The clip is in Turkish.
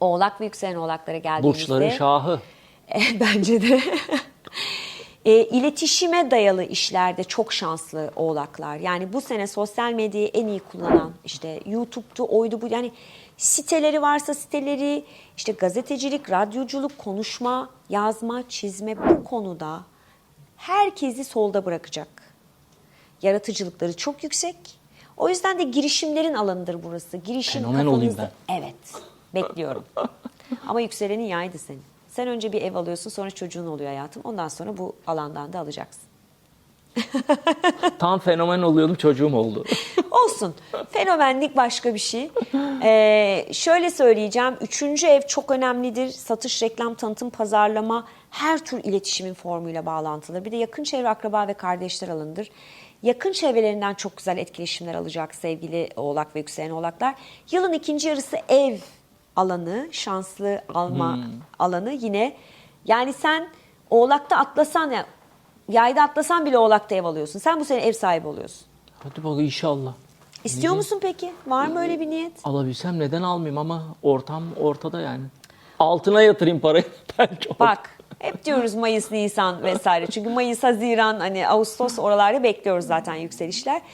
Oğlak ve yükselen oğlaklara geldiğimizde... Burçların şahı. E, Bence de. e, iletişime dayalı işlerde çok şanslı oğlaklar. Yani bu sene sosyal medyayı en iyi kullanan işte YouTube'du, oydu bu yani siteleri varsa siteleri, işte gazetecilik, radyoculuk, konuşma, yazma, çizme bu konuda herkesi solda bırakacak. Yaratıcılıkları çok yüksek. O yüzden de girişimlerin alanıdır burası. Girişim Fenomen olayım kafanızda- Evet. Bekliyorum. Ama yükselenin yaydı senin. Sen önce bir ev alıyorsun sonra çocuğun oluyor hayatım. Ondan sonra bu alandan da alacaksın. Tam fenomen oluyordum çocuğum oldu. Olsun. Fenomenlik başka bir şey. Ee, şöyle söyleyeceğim. Üçüncü ev çok önemlidir. Satış, reklam, tanıtım, pazarlama her tür iletişimin formuyla bağlantılı. Bir de yakın çevre, akraba ve kardeşler alanıdır. Yakın çevrelerinden çok güzel etkileşimler alacak sevgili oğlak ve yükselen oğlaklar. Yılın ikinci yarısı ev alanı, şanslı alma alanı yine. Yani sen oğlakta atlasan ya yayda atlasan bile oğlakta ev alıyorsun. Sen bu sene ev sahibi oluyorsun. Hadi bak inşallah. İstiyor musun peki? Var mı öyle bir niyet? Alabilsem neden almayayım ama ortam ortada yani. Altına yatırayım parayı. Olur. Bak hep diyoruz Mayıs, Nisan vesaire. Çünkü Mayıs, Haziran, hani Ağustos oralarda bekliyoruz zaten yükselişler.